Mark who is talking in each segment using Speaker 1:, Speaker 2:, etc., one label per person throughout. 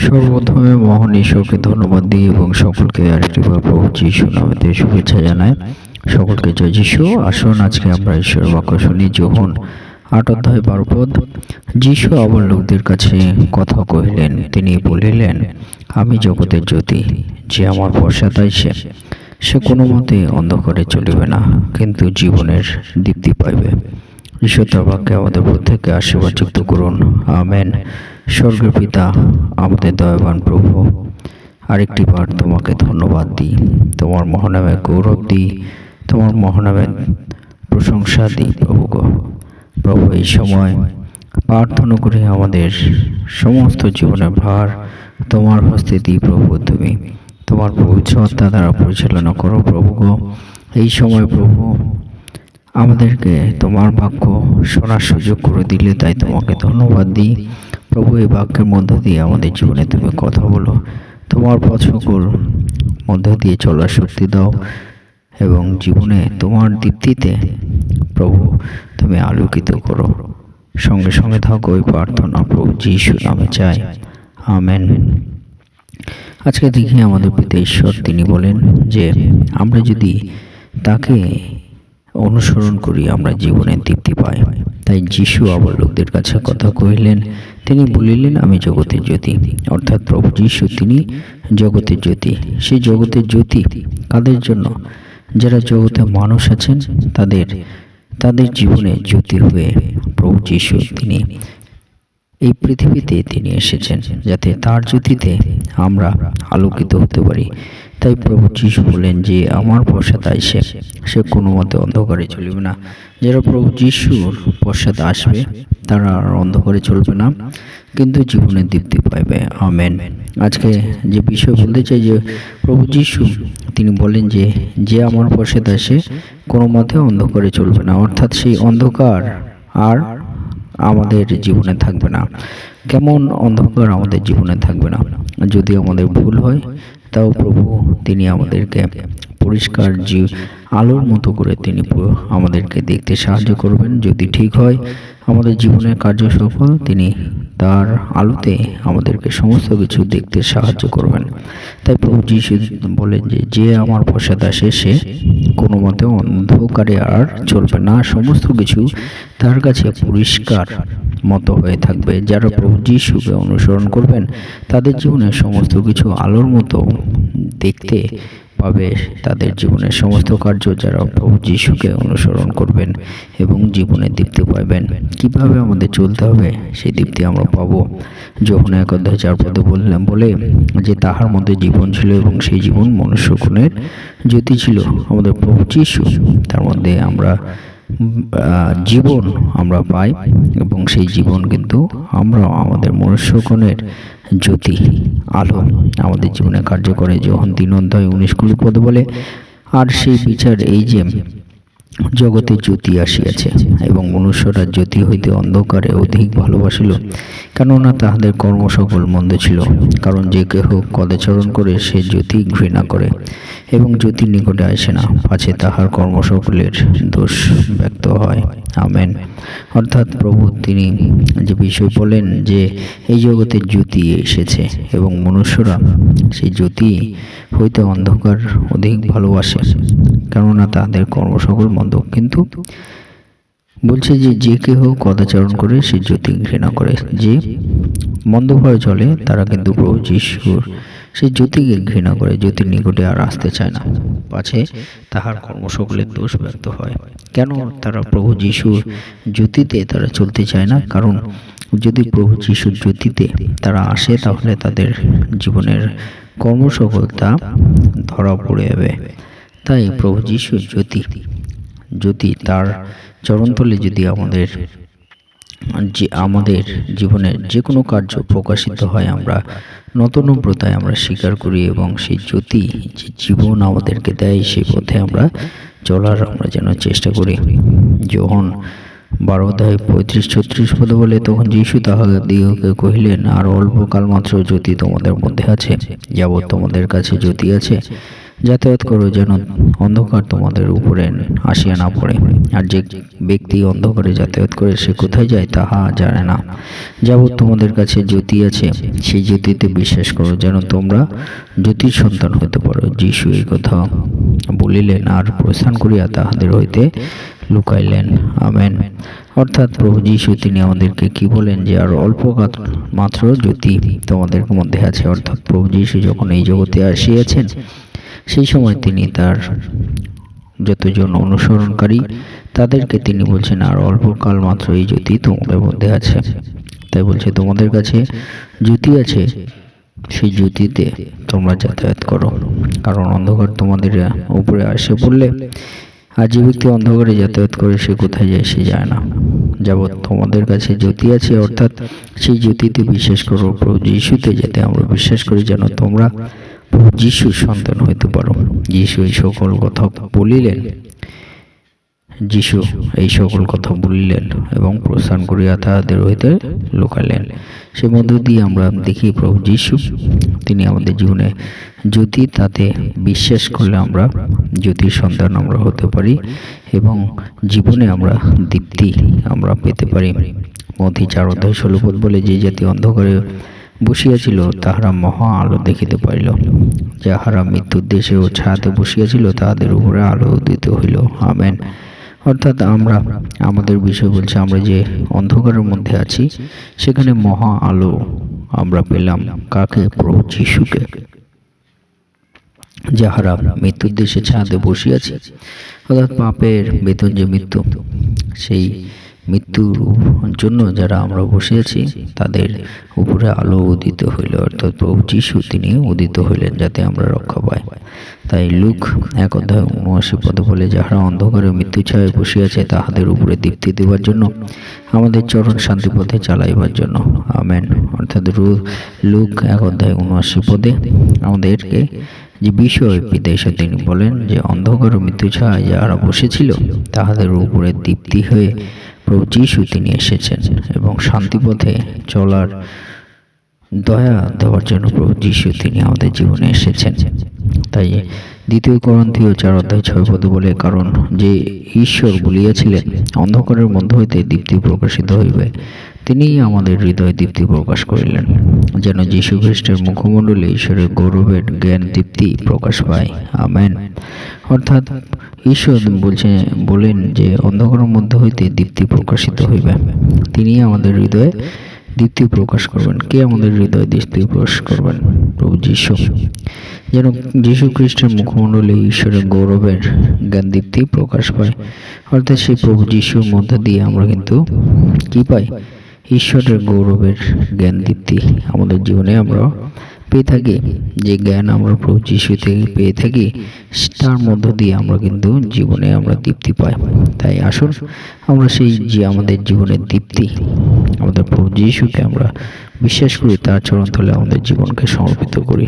Speaker 1: সর্বপ্রথমে মহান ঈশ্বরকে ধন্যবাদ দিই এবং সকলকে আরেকটিবার প্রভু যিশু নামেতে শুভেচ্ছা জানাই। সকলকে জয় যিশু। আসুন, আজকে আমরা ঈশ্বরের বাক্য শুনি, যোহন আট অধ্যায় বারো পদ। যিশু আবার লোকদের কাছে কথা কহিলেন, তিনি বলিলেন, আমি জগতের জ্যোতি, যে আমার পশ্চাৎ আইসে সে। কোনো মতে অন্ধকারে চলিবে না, কিন্তু জীবনের দীপ্তি পাইবে। ঈশ্বর তার বাক্যে আমাদের প্রত্যেককে আশীর্বাদ যুক্ত করুন। আমেন। স্বর্গের পিতা আমাদের দয়াবান প্রভু, আরেকটি বার তোমাকে ধন্যবাদ দিই। তোমার মহানামে গৌরব দিই, তোমার মহানামে প্রশংসা দিই প্রভু প্রভু, এই সময় প্রার্থনা করে আমাদের সমস্ত জীবনের ভার তোমার হস্তে দিই প্রভু তুমি। তোমার পবিত্র আত্মা দ্বারা পরিচালনা করো প্রভু গো। এই সময় প্রভু, আমাদেরকে তোমার বাক্য শোনার সুযোগ করে দিলে তাই তোমাকে ধন্যবাদ দিই। প্রভু, এই বাক্যের মধ্য দিয়ে আমাদের জীবনে তুমি কথা বলো। তোমার পছকর মধ্য দিয়ে চলার শক্তি দাও এবং জীবনে তোমার দীপ্তিতে প্রভু, তুমি আলোকিত করো। সঙ্গে সঙ্গে থাকো ওই প্রার্থনা, প্রভু যিশু নামে চাই। আমেন। আজকে দেখি আমাদের পিতা ঈশ্বর, তিনি বলেন যে, আমরা যদি তাকে অনুসরণ করি, আমরা জীবনে তৃপ্তি পাই। তাই যিশু আবার লোকদের কাছে কথা কহিলেন তিনি বলিলেন, আমি জগতের জ্যোতি। অর্থাৎ প্রভু যিশু, তিনি জগতের জ্যোতি। সেই জগতের জ্যোতি কাদের জন্য? যারা জগতে মানুষ আছেন, তাদের তাদের জীবনে জ্যোতি হয়ে প্রভু যিশু, তিনি এই পৃথিবীতে তিনি এসেছেন যাতে তার জ্যোতিতে আমরা আলোকিত হতে পারি। তাই প্রভু যিশু বলেন যে, আমার পশ্চাৎ আইসে সে কোনো মতে অন্ধকারে চলবে না। যারা প্রভু যিশুর পশ্চাৎ আসবে, তারা আর অন্ধকারে চলবে না, কিন্তু জীবনে দীপ্তি পাইবে। আমেন। আজকে যে বিষয় বলতে চাই যে, প্রভু যিশু, তিনি বলেন যে যে আমার পশ্চাৎ আসে, কোনো মতে অন্ধকারে চলবে না। অর্থাৎ সেই অন্ধকার আর আমাদের জীবনে থাকবে না। কেমন অন্ধকার আমাদের জীবনে থাকবে না। যদি আমাদের ভুল হয়, তাও প্রভু তিনি আমাদেরকে পরিষ্কার জীব আলোর মতো করে তিনি আমাদেরকে দেখতে সাহায্য করবেন। যদি ঠিক হয় আমাদের জীবনের কার্য সফল, তিনি তার আলোতে আমাদেরকে সমস্ত কিছু দেখতে সাহায্য করবেন। তাই প্রভু যিশু বলেন যে যে আমার প্রসাদ আসে, সে কোনো মতে অন্ধকারে আর চলবে না। সমস্ত কিছু তার কাছে পরিষ্কার মতো হয়ে থাকবে। যারা প্রভু যিশুকে অনুসরণ করবেন, তাদের জীবনে সমস্ত কিছু আলোর মতো দেখতে পাবে। তাদের জীবনের সমস্ত কার্য যারা প্রভু যিশুকে অনুসরণ করবেন এবং জীবনে দীপ্তি পাইবেন কীভাবে আমাদের চলতে হবে? সেই দীপ্তি আমরা পাবো। যখন এক অধ্যায় চার পদে বললাম, বলে যে তাহার মধ্যে জীবন ছিল এবং সেই জীবন মনুষ্যগুণের জ্যোতি ছিল। আমাদের প্রভু যিশু, তার মধ্যে আমরা জীবন আমরা পাই এবং সেই জীবন কিন্তু আমরা আমাদের মনুষ্যগণের জ্যোতি আলো আমাদের জীবনে কার্যকরে যখন তিন অধ্যায় উনিশ কুড়ি পদ বলে, আর সেই বিচার এই যে জগতে জ্যোতি আসিয়াছে এবং মনুষ্যরা জ্যোতি হইতে অন্ধকারে অধিক ভালোবাসিল, কেননা তাহাদের কর্ম সকল মন্দ ছিল, কারণ যে কেহ কদাচরণ করে সে জ্যোতি ঘৃণা করে এবং জ্যোতির নিকটে আসে না, পাছে তাহার কর্ম সকলের দোষ ব্যক্ত হয়। আমেন। অর্থাৎ প্রভু তিনি যে বিষয় বলেন যে এই জগতে জ্যোতি এসেছে এবং মনুষ্যরা সেই জ্যোতি হইতে অন্ধকার অধিক ভালোবাসে, কেননা তাদের কর্ম সকল মন্দ কিন্তু বলছে যে যে কেহ কদাচরণ করে সে জ্যোতি ঘৃণা করে, যে মন্দভাবে চলে তারা কিন্তু প্রভু যিশুর সেই জ্যোতিকে ঘৃণা করে। জ্যোতির নিকটে আর আসতে চায় না। পাছে তাহার কর্ম দোষ ব্যক্ত হয়। কেন তারা প্রভু যিশুর জ্যোতিতে তারা চলতে চায় না? কারণ যদি প্রভু যিশুর জ্যোতিতে তারা আসে, তাহলে তাদের জীবনের কর্মসফলতা ধরা পড়ে যাবে। তাই প্রভু যিশুর জ্যোতি জ্যোতি তার চরণতলে যদি আমাদের যে আমাদের জীবনের যে কোনো কার্য প্রকাশিত হয় আমরা, নতনব্রতায় আমরা স্বীকার করি এবং সেই জ্যোতি যে জীবন আমাদেরকে দেয়, সেই পথে আমরা চলার আমরা যেন চেষ্টা করি। যখন বারো পঁয়ত্রিশ ছত্রিশ পদে বলে, তখন যিশু তাহাদিগকে কহিলেন, আর অল্পকাল মাত্র জ্যোতি তোমাদের মধ্যে আছে, যাবৎ তোমাদের কাছে জ্যোতি আছে। যাতায়াত করো যেন অন্ধকার তোমাদের উপরে আসিয়া না পড়ে। আর যে ব্যক্তি অন্ধকারে যাতায়াত করে সে কোথায় যায় তাহা জানে না। যাবৎ তোমাদের কাছে জ্যোতি আছে, সেই জ্যোতিতে বিশ্বাস করো যেন তোমরা জ্যোতির সন্তান হতে পারো। যিশু এই কথা বলিলেন আর প্রস্থান করিয়া তাহাদের হইতে লুকাইলেন। আমেন। অর্থাৎ প্রভু যিশু, তিনি আমাদেরকে কি বলেন যে, আর অল্প মাত্র জ্যোতি তোমাদের মধ্যে আছে। অর্থাৎ প্রভু যিশু যখন এই জগতে আসিয়াছেন সেই সময় তিনি তার যতজন অনুসরণকারী, তাদেরকে তিনি বলছেন, আর অল্প কাল মাত্র এই জ্যোতি তোমাদের মধ্যে আছে। তাই বলছে, তোমাদের কাছে জ্যোতি আছে, সেই জ্যোতিতে তোমরা যাতায়াত করো। কারণ অন্ধকার তোমাদের উপরে আসে পড়লে আর যে ব্যক্তি অন্ধকারে যাতায়াত করে, সে কোথায় যায় সে যায় না। যাবৎ তোমাদের কাছে জ্যোতি আছে, অর্থাৎ সেই জ্যোতিতে বিশ্বাস করো প্রভু যিশুতে যাতে আমরা বিশ্বাস করি যেন তোমরা যিশুর সন্তান হইতে পারো। যিশু এই সকল কথা বলিলেন। যিশু এই সকল কথা বলিলেন এবং প্রস্থান করিয়া তাহাদের হইতে লুকালেন। সে মধ্য দিয়ে আমরা দেখি প্রভু যিশু, তিনি আমাদের জীবনে জ্যোতি, তাতে বিশ্বাস করলে আমরা জ্যোতির সন্তান আমরা হতে পারি এবং জীবনে আমরা দীপ্তি আমরা পেতে পারি। মধ্যে চার অধ্যায় ষোলো বলে, যে জাতি অন্ধকারে বসিয়াছিল তাহারা মহা আলো দেখিতে পারিল যাহারা মৃত্যুর দেশে ও ছায়াতে বসিয়াছিল তাহাদের উপরে আলো উদিত হইল। আমেন। অর্থাৎ আমরা আমাদের বিষয় বলছে আমরা যে অন্ধকারের মধ্যে আছি সেখানে মহা আলো আমরা পেলাম। কাকে? প্রভু যিশুকে। যাহারা মৃত্যুর দেশে ছাদে বসিয়াছে অর্থাৎ পাপের বেতন যে মৃত্যু সেই মৃত্যুর জন্য যারা আমরা বসে আছি তাদের উপরে আলো উদিত হইল। অর্থাৎ প্রভু যিশু তিনি উদিত হইলেন যাতে আমরা রক্ষা পাই। তাই লুক এক অধ্যায় উনআশি পদে বলে, যাহারা অন্ধকারে মৃত্যু ছায় বসিয়াছে, তাহাদের উপরে দীপ্তি দেওয়ার জন্য, আমাদের চরণ শান্তি পথে চালাইবার জন্য। আমেন। অর্থাৎ রু- লুক এক অধ্যায় উনআশি পদে, আমাদেরকে যে বিষয় বিদেশে তিনি বলেন যে, অন্ধকার মৃত্যু ছায় যারা বসেছিল, তাহাদের উপরে দীপ্তি হয়ে প্রভু যিশু তিনি এসেছেন এবং শান্তিপথে চলার দয়া দেওয়ার জন্য প্রভু যিশু তিনি আমাদের জীবনে এসেছেন। তাই দ্বিতীয় করন্থীয় চার অধ্যায় ছয় পদ বলে, কারণ যে ঈশ্বর বলিয়াছিলেন, অন্ধকারের মধ্য হইতে দীপ্তি প্রকাশিত হইবে, তিনিই আমাদের হৃদয়ে দীপ্তি প্রকাশ করিলেন। যেন যীশু খ্রিস্টের মুখমণ্ডলে ঈশ্বরের গৌরবের জ্ঞান দীপ্তি প্রকাশ পায়। আমেন। অর্থাৎ ঈশ্বর বলছে, বলেন যে অন্ধকারের মধ্যে হইতে দীপ্তি প্রকাশিত হইবে। তিনি আমাদের হৃদয়ে দীপ্তি প্রকাশ করবেন। কে আমাদের হৃদয়ে দীপ্তি প্রকাশ করবেন? প্রভু যিশু। যেন যীশু খ্রিস্টের মুখমণ্ডলে ঈশ্বরের গৌরবের জ্ঞান দীপ্তি প্রকাশ পায়। অর্থাৎ সেই প্রভু যিশুর মধ্যে দিয়ে আমরা কিন্তু কি পাই? ঈশ্বরের গৌরবের জ্ঞান দীপ্তি আমাদের জীবনে আমরা পেয়ে থাকি, যে জ্ঞান আমরা প্রভু যিশু থেকে পেয়ে থাকি, তার মধ্য দিয়ে আমরা কিন্তু জীবনে আমরা দীপ্তি পাই। তাই আসুন, আমরা সেই যে আমাদের জীবনের দীপ্তি, আমাদের প্রভু যিশুকে আমরা বিশ্বাস করি, তার চরণ তলে আমাদের জীবনকে সমর্পিত করি।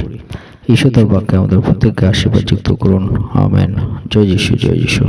Speaker 1: ঈশ্বর বাক্যে আমাদের প্রত্যেককে আশীর্বাদ যুক্ত করুন। আমেন। জয় যিশু জয় যিশু।